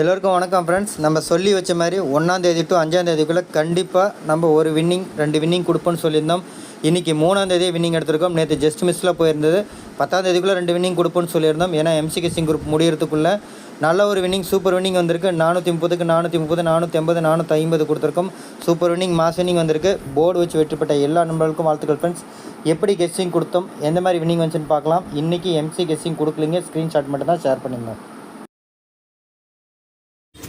எல்லோருக்கும் வணக்கம் ஃப்ரெண்ட்ஸ் நம்ம சொல்லி வச்ச மாதிரி ஒன்றாந்தேதி டு அஞ்சாந்தேதிக்குள்ளே கண்டிப்பாக நம்ம ஒரு வின்னிங் ரெண்டு வின்னிங் கொடுப்போம்னு சொல்லியிருந்தோம். இன்றைக்கி மூணாந்தேதி வின்னிங் எடுத்திருக்கோம். நேற்று ஜஸ்ட் மிஸ்ஸில் போயிருந்தது. பத்தாந்தேதிக்குள்ளே ரெண்டு வின்னிங் கொடுப்போம்னு சொல்லியிருந்தோம். ஏன்னா எம்சிகே சிங் குரூப் முடியறதுக்குள்ளே நல்ல ஒரு வின்னிங் சூப்பர் வின்னிங் வந்திருக்கு. நானூற்றி முப்பதுக்கு நானூற்றி முப்பது நானூற்றி ஐம்பது நானூற்றி ஐம்பது கொடுத்துருக்கோம். சூப்பர் வின்னிங் மாஸ் வின்னிங் வந்திருக்கு. போர்டு வச்சு வெற்றிப்பட்ட எல்லா நண்பர்களுக்கும் வாழ்த்துக்கள் ஃப்ரெண்ட்ஸ் எப்படி கெஸ்டிங் கொடுத்தோம்? எந்த மாதிரி வின்னிங் வந்துச்சுன்னு பார்க்கலாம். இன்றைக்கி எம்சி கெஸ்டிங் கொடுக்கலிங்க. ஸ்க்ரீன்ஷாட் மட்டும் தான் ஷேர் பண்ணியிருந்தோம்.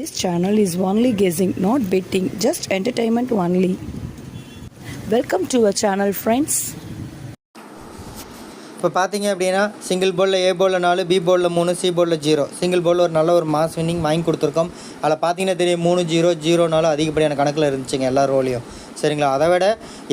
This channel is only guessing, not betting, just entertainment only. Welcome to our channel, friends. இப்போ பார்த்தீங்க அப்படின்னா சிங்கிள் போலில் ஏ போலில் நாலு பி போலில் மூணு சி போலில் ஜீரோ சிங்கிள் போலில் ஒரு நல்ல ஒரு மாஸ் வின்னிங் வாங்கி கொடுத்துருக்கோம். அதில் பார்த்தீங்கன்னா தெரியும் மூணு ஜீரோ ஜீரோ நாலு அதிகப்படியான கணக்கில் இருந்துச்சுங்க எல்லா ரோலையும் சரிங்களா? அதை விட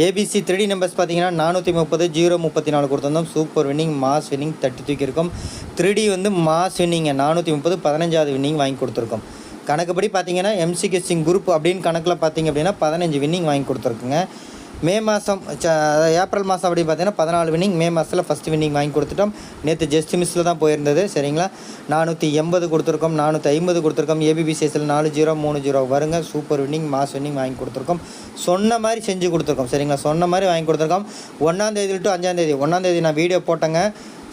ஏபிசி த்ரீ நம்பர்ஸ் பார்த்தீங்கன்னா நானூற்றி முப்பது ஜீரோ முப்பத்தி நாலு கொடுத்துருந்தோம். சூப்பர் வின்னிங் மாஸ் வின்னிங் தட்டி தூக்கியிருக்கோம் த்ரீ டி வந்து மாஸ் வின்னிங்க நானூற்றி முப்பது பதினஞ்சாவது வின்னிங் வாங்கி கொடுத்துருக்கோம். கணக்குப்படி பார்த்தீங்கன்னா எம்சிகே சிங் குரூப் அப்படின்னு கணக்கில் பார்த்தீங்க அப்படின்னா பதினஞ்சு வின்னிங் வாங்கி கொடுத்துருக்குங்க. மே மாதம் ஏப்ரல் மாதம் அப்படி பார்த்தீங்கன்னா பதினாலு வின்னிங் மே மாதத்தில் ஃபஸ்ட்டு வின்னிங் வாங்கி கொடுத்துட்டோம். நேற்று ஜஸ்ட் மிஸ்ஸில் தான் போயிருந்தது சரிங்களா? நானூற்றி எண்பது கொடுத்துருக்கோம் நானூற்றி ஐம்பது கொடுத்துருக்கோம். ஏபிபிசிஎஸ்சில் நாலு ஜீரோ மூணு ஜீரோ வருங்க. சூப்பர் வின்னிங் மாஸ் வின்னிங் வாங்கி கொடுத்துருக்கோம். சொன்ன மாதிரி செஞ்சு கொடுத்துருக்கோம் சரிங்களா? சொன்ன மாதிரி வாங்கி கொடுத்துருக்கோம். ஒன்றாந்தேதி டு அஞ்சாந்தேதி ஒன்றாந்தேதி நான் வீடியோ போட்டேங்க.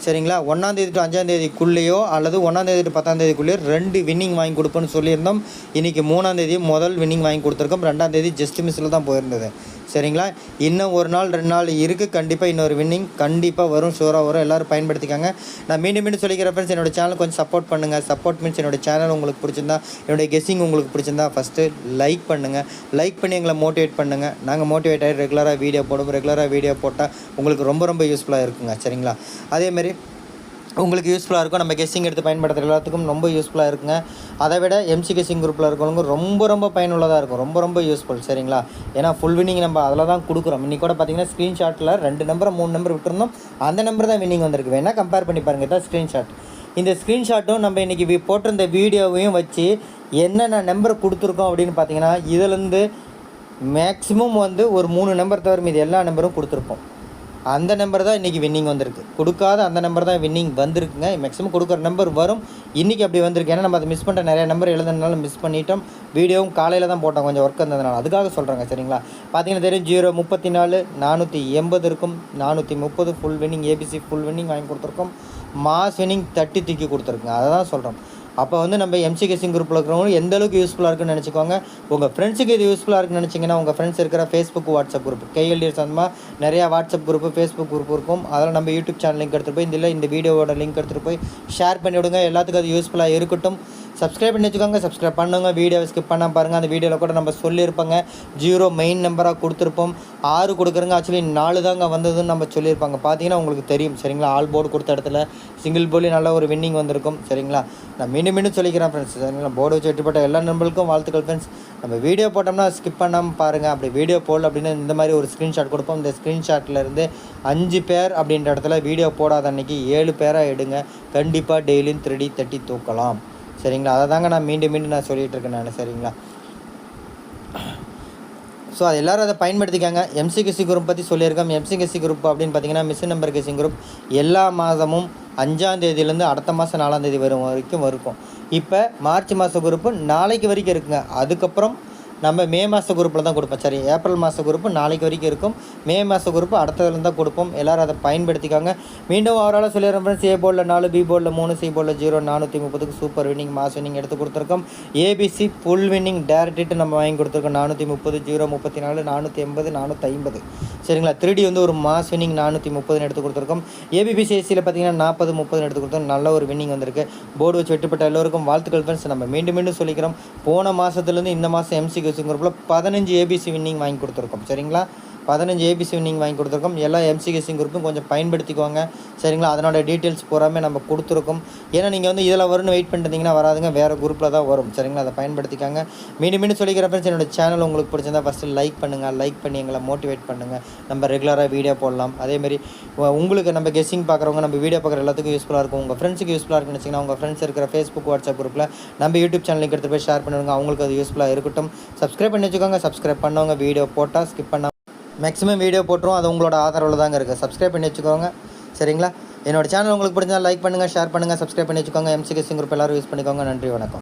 சரிங்களா? ஒன்றாந்தேதி டு அஞ்சாந்தேதிக்குள்ளேயோ அல்லது ஒன்றாந்தேதி டு பத்தாந்தேதிக்குள்ளேயோ ரெண்டு வின்னிங் வாங்கி கொடுப்போன்னு சொல்லியிருந்தோம். இன்றைக்கி மூணாந்தேதி முதல் வின்னிங் வாங்கி கொடுத்துருக்கோம். ரெண்டாந்தேதி ஜஸ்ட் மிஸ்ஸில் தான் போயிருந்தது. சரிங்களா? இன்னும் ஒரு நாள் ரெண்டு நாள் இருக்குது கண்டிப்பாக இன்னொரு வின்னிங் கண்டிப்பாக வரும். ஷூராக வரும். எல்லோரும் பயன்படுத்திக்காங்க. நான் மீண்டும் மீண்டும் சொல்லிக்கிற ஃப்ரெண்ட்ஸ் என்னோட சேனல் கொஞ்சம் சப்போர்ட் பண்ணுங்கள் சப்போர்ட் மீன்ஸ் என்னோட சேனல் உங்களுக்கு பிடிச்சிருந்தா என்னுடைய கெஸ்ஸிங் உங்களுக்கு பிடிச்சிருந்தா ஃபஸ்ட்டு லைக் பண்ணுங்கள் லைக் பண்ணி எங்களை மோட்டிவேட் பண்ணுங்கள் நாங்கள் மோட்டிவேட் ஆகி ரெகுலராக வீடியோ போடுவோம். ரெகுலராக வீடியோ போட்டால் உங்களுக்கு ரொம்ப ரொம்ப யூஸ்ஃபுல்லாக இருக்குங்க. சரிங்களா? அதேமாரி உங்களுக்கு யூஸ்ஃபுல்லாக இருக்கும். நம்ம கெஸ்ஸிங் எடுத்து பயன்படுத்துகிற எல்லாத்துக்கும் ரொம்ப யூஸ்ஃபுல்லாக இருக்குங்க. அதை விட எம்சி கெஸ்ஸிங் குரூப்பில் இருக்கிறவங்க ரொம்ப ரொம்ப பயனுள்ளதாக இருக்கும். ரொம்ப ரொம்ப யூஸ்ஃபுல் சரிங்களா? ஏன்னா ஃபுல் வின்னிங் நம்ம அதில் தான் கொடுக்குறோம். இன்றைக்கி கூட பார்த்தீங்கன்னா ஸ்க்ரீன்ஷாட்டில் ரெண்டு நம்பர் மூணு நம்பர் விட்டுருந்தோம். அந்த நம்பர் தான் வின்னிங் வந்திருக்கு. வேணால் கம்பேர் பண்ணி பாருங்கள் தான் ஸ்க்ரீன்ஷாட் இந்த ஸ்க்ரீன்ஷாட்டும் நம்ம இன்றைக்கி போட்டிருந்த வீடியோவையும் வச்சு என்னென்ன நம்பர் கொடுத்துருக்கோம் அப்படின்னு பார்த்தீங்கன்னா இதுலேருந்து மேக்ஸிமம் வந்து ஒரு மூணு நம்பர் தவிர மீது எல்லா நம்பரும் கொடுத்துருப்போம். அந்த நம்பர் தான் இன்றைக்கி வின்னிங் வந்திருக்கு. கொடுக்காத அந்த நம்பர் தான் வின்னிங் வந்திருக்குங்க. மேக்ஸிமம் கொடுக்குற நம்பர் வரும். இன்றைக்கி அப்படி வந்திருக்கு. ஏன்னா நம்ம அதை மிஸ் பண்ணுற நிறைய நம்பர் எழுதுனாலும் மிஸ் பண்ணிட்டோம். வீடியோவும் காலையில் தான் போட்டோம். கொஞ்சம் ஒர்க் இருந்ததுனால. அதுக்காக சொல்கிறாங்க சரிங்களா? பார்த்தீங்கன்னா தெரியும் ஜீரோ முப்பத்தி நாலு நானூற்றி எண்பது இருக்கும். நானூற்றி முப்பது full winning ABC full winning வாங்கி கொடுத்துருக்கோம். மாஸ் வின்னிங் தட்டி தூக்கி கொடுத்துருக்குங்க. அதை தான் சொல்கிறோம் அப்போ வந்து நம்ம எம்சி கெஸிங் குரூப்பில் இருக்கிறவங்க எந்த அளவுக்கு யூஸ்ஃபுல்லாக இருக்குன்னு நினச்சிக்கோங்க. உங்கள் ஃப்ரெண்ட்ஸுக்கு இது யூஸ்ஃபுல்லாக இருக்குன்னு நினச்சிங்கன்னா உங்கள் ஃப்ரெண்ட்ஸ் இருக்கிற ஃபேஸ்புக் வாட்ஸ்அப் குரூப் கைஎல்டி சந்தமாக நிறையா வாட்ஸ்அப் குரூப்பு ஃபேஸ்புக் குரூப் இருக்கும். அதெல்லாம் நம்ம யூடியூப் சேனல் லிங்க் எடுத்துகிட்டு போய் இந்த இந்த வீடியோவோட லிங்க் எடுத்துகிட்டு போய் ஷேர் பண்ணி விடுங்க எல்லாத்துக்கும் அது யூஸ்ஃபுல்லாக இருக்கட்டும். சப்ஸ்கிரைப் பண்ணி வச்சுக்கோங்க. சப்ஸ்கிரைப் பண்ணுங்கள் வீடியோவை ஸ்கிப் பண்ணால் பாருங்கள் அந்த வீடியோவில் கூட நம்ம சொல்லியிருப்பாங்க. ஜீரோ மெயின் நம்பராக கொடுத்துருப்போம். ஆறு கொடுக்குறங்க. ஆக்சுவலி நாலு தாங்க வந்ததுன்னு நம்ம சொல்லியிருப்பாங்க. பார்த்தீங்கன்னா உங்களுக்கு தெரியும். சரிங்களா? ஆல் போர்டு கொடுத்த இடத்துல சிங்கிள் போலி நல்ல ஒரு வின்னிங் வந்திருக்கும். சரிங்களா? நான் மீண்டும் மீண்டும் சொல்லிக்கிறேன் ஃப்ரெண்ட்ஸ் சரிங்களா? போர்டு வச்சு வெற்றிப்பட்ட எல்லா நண்பர்களுக்கும் வாழ்த்துக்கள் ஃப்ரெண்ட்ஸ் நம்ம வீடியோ போட்டோம்னா ஸ்கிப் பண்ணாமல் பாருங்கள் அப்படி வீடியோ போடல அப்படின்னு இந்த மாதிரி ஒரு ஸ்க்ரீன்ஷாட் கொடுப்போம். இந்த ஸ்க்ரீன்ஷாட்லேருந்து அஞ்சு பேர் அப்படின்ற இடத்துல வீடியோ போடாத அன்னைக்கு ஏழு பேராக எடுங்க. கண்டிப்பாக டெய்லியும் திருடி தட்டி தூக்கலாம். சரிங்களா? அதை தாங்க நான் மீண்டும் மீண்டும் நான் சொல்லிகிட்டு இருக்கேன் நான் சரிங்களா? ஸோ அது எல்லோரும் அதை பயன்படுத்திக்காங்க. எம்சிகேசி குரூப் பற்றி சொல்லியிருக்கோம். எம்சிகசி குரூப் அப்படின்னு பார்த்தீங்கன்னா மிஸ் நம்பர் கேசிங் குரூப் எல்லா மாதமும் அஞ்சாம் தேதியிலேருந்து அடுத்த மாதம் நாலாம் தேதி வரும் வரைக்கும் இருக்கும். இப்போ மார்ச் மாத குரூப்பு நாளைக்கு வரைக்கும் இருக்குங்க. அதுக்கப்புறம் நம்ம மே மாத குரூப்பில் தான் கொடுப்போம். சரி ஏப்ரல் மாத குரூப்பு நாளைக்கு வரைக்கும் இருக்கும். மே மாத குரூப்பு அடுத்ததுலேருந்து தான் கொடுப்போம். எல்லோரும் அதை பயன்படுத்திக்காங்க. மீண்டும் அவரால் சொல்லிடுறேன் ஃப்ரெண்ட்ஸ் ஏ போர்டில் நாலு பி போர்டில் மூணு சி போர்டில் ஜீரோ நானூற்றி முப்பதுக்கு சூப்பர் வின்னிங் மாஸ் வின்னிங் எடுத்து கொடுத்துருக்கோம். ஏபிசி ஃபுல் வின்னிங் டேரக்ட்டு நம்ம வாங்கி கொடுத்துருக்கோம். நானூற்றி முப்பது ஜீரோ முப்பத்தி நாலு நானூற்றி எண்பது நானூற்றி ஐம்பது. சரிங்களா? த்ரீடி வந்து ஒரு மாஸ் வின்னிங் நானூற்றி முப்பதுன்னு எடுத்து கொடுத்துருக்கோம். ஏபிபிசிஎஸ்சியில் பார்த்தீங்கன்னா நாற்பது முப்பதுன்னு எடுத்து கொடுத்தோம். நல்ல ஒரு வின்னிங் வந்திருக்கு. போர்டு வச்சு வெட்டுப்பட்ட எல்லோருக்கும் வாழ்த்துக்கள் ஃப்ரெண்ட்ஸ் நம்ம மீண்டும் மீண்டும் சொல்லிக்கிறோம். போன மாதத்துலேருந்து இந்த மாதம் எம்சி கோச்சிங் குரூப்பில் பதினஞ்சு ஏபிசி வின்னிங் வாங்கி கொடுத்துருக்கோம். சரிங்களா? பதினஞ்சு ஏபிசி நீங்கள் வாங்கி கொடுத்துருக்கோம். எல்லா எம்சிகேசிங் குரூப்பும் கொஞ்சம் பயன்படுத்திக்கோங்க. சரிங்களா? அதனோட டீட்டெயில்ஸ் பூராமே நம்ம கொடுத்துருக்கோம். ஏன்னா நீங்கள் வந்து இதில் வரும்னு வெயிட் பண்ணிருந்தீங்கன்னா வராதுங்க. வேறு குரூப்பில் தான் வரும். சரிங்களா? அதை பயன்படுத்திக்காங்க. மீண்டும் மீண்டும் சொல்லிக்கிற ஃப்ரெண்ட்ஸ் என்னோட சேனல் உங்களுக்கு பிடிச்சிருந்தா ஃபஸ்ட்டு லைக் பண்ணுங்கள் லைக் பண்ணி எங்களை மோட்டிவேட் பண்ணுங்கள் நம்ம ரெகுலராக வீடியோ போடலாம். அதேமாதிரி உங்களுக்கு நம்ம கெஸ்ஸிங் பார்க்குறவங்க நம்ம வீடியோ பார்க்குற எல்லாத்துக்கும் யூஸ்ஃபுல்லாக இருக்கும். உங்கள் ஃப்ரெண்ட்ஸுக்கு யூஸ்ஃபுல்லாக இருக்குன்னு வச்சிங்கன்னா உங்கள் ஃப்ரெண்ட்ஸ் இருக்கிற ஃபேஸ்புக் வாட்ஸ்அப் குரூப்பில் நம்ம யூடியூப் சேனலுக்கு எடுத்து போய் ஷேர் பண்ணுவாங்க அவங்களுக்கு அது யூஸ்ஃபுல்லாக இருக்கட்டும். சப்ஸ்கிரைப் பண்ணி வச்சுக்கோங்க. சப்ஸ்கிரைப் பண்ணவங்க வீடியோ போட்டால் ஸ்கிப் பண்ணால் மேக்ஸிமம் வீடியோ போட்டுரும். அது உங்களோட ஆதரவில் தாங்க இருக்குது சப்ஸ்கிரைப் பண்ணி வச்சுக்கோங்க. சரிங்களா? என்னோட சேனல் உங்களுக்கு பிடிச்சா லைக் பண்ணுங்கள் ஷேர் பண்ணுங்கள் சப்ஸ்கிரைப் பண்ணி வச்சுக்கோங்க. எம்சிகே சிங் குரூப் எல்லாரும் யூஸ் பண்ணிக்கோங்க. நன்றி வணக்கம்.